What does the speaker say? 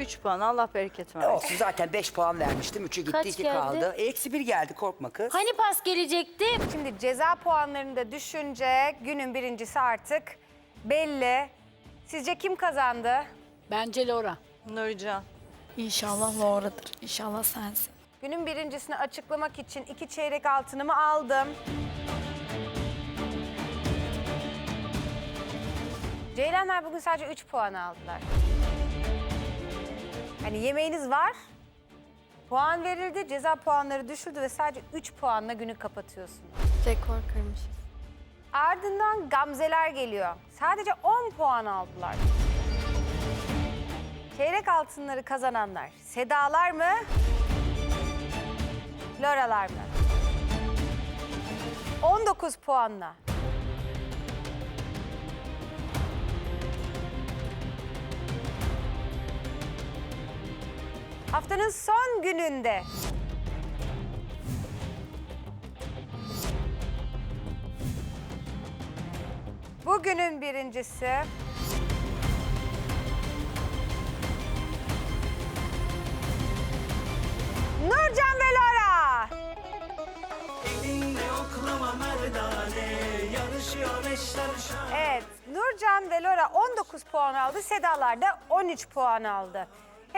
3 puan. Allah bereket versin. Olsun zaten 5 puan vermiştim. 3'ü gitti Kaç 2 geldi? kaldı. E, Eksi 1 geldi korkma kız. Hani pas gelecekti? Şimdi ceza puanlarını da düşünce günün birincisi artık belli. Sizce kim kazandı? Bence Laura. Nurcan. İnşallah Laura'dır. İnşallah sensin. Günün birincisini açıklamak için iki çeyrek altınımı aldım. Ceylanlar bugün sadece 3 puan aldılar. Hani yemeğiniz var, puan verildi, ceza puanları düşürdü ve sadece 3 puanla günü kapatıyorsunuz. Rekor kırmışız. Ardından Gamzeler geliyor. Sadece 10 puan aldılar. Çeyrek altınları kazananlar Sedalar mı? Loralar mı? 19 puanla. Haftanın son gününde Bugünün birincisi Nurcan ve Lara. Evet, Nurcan ve Lora 19 puan aldı. Sedalar da 13 puan aldı.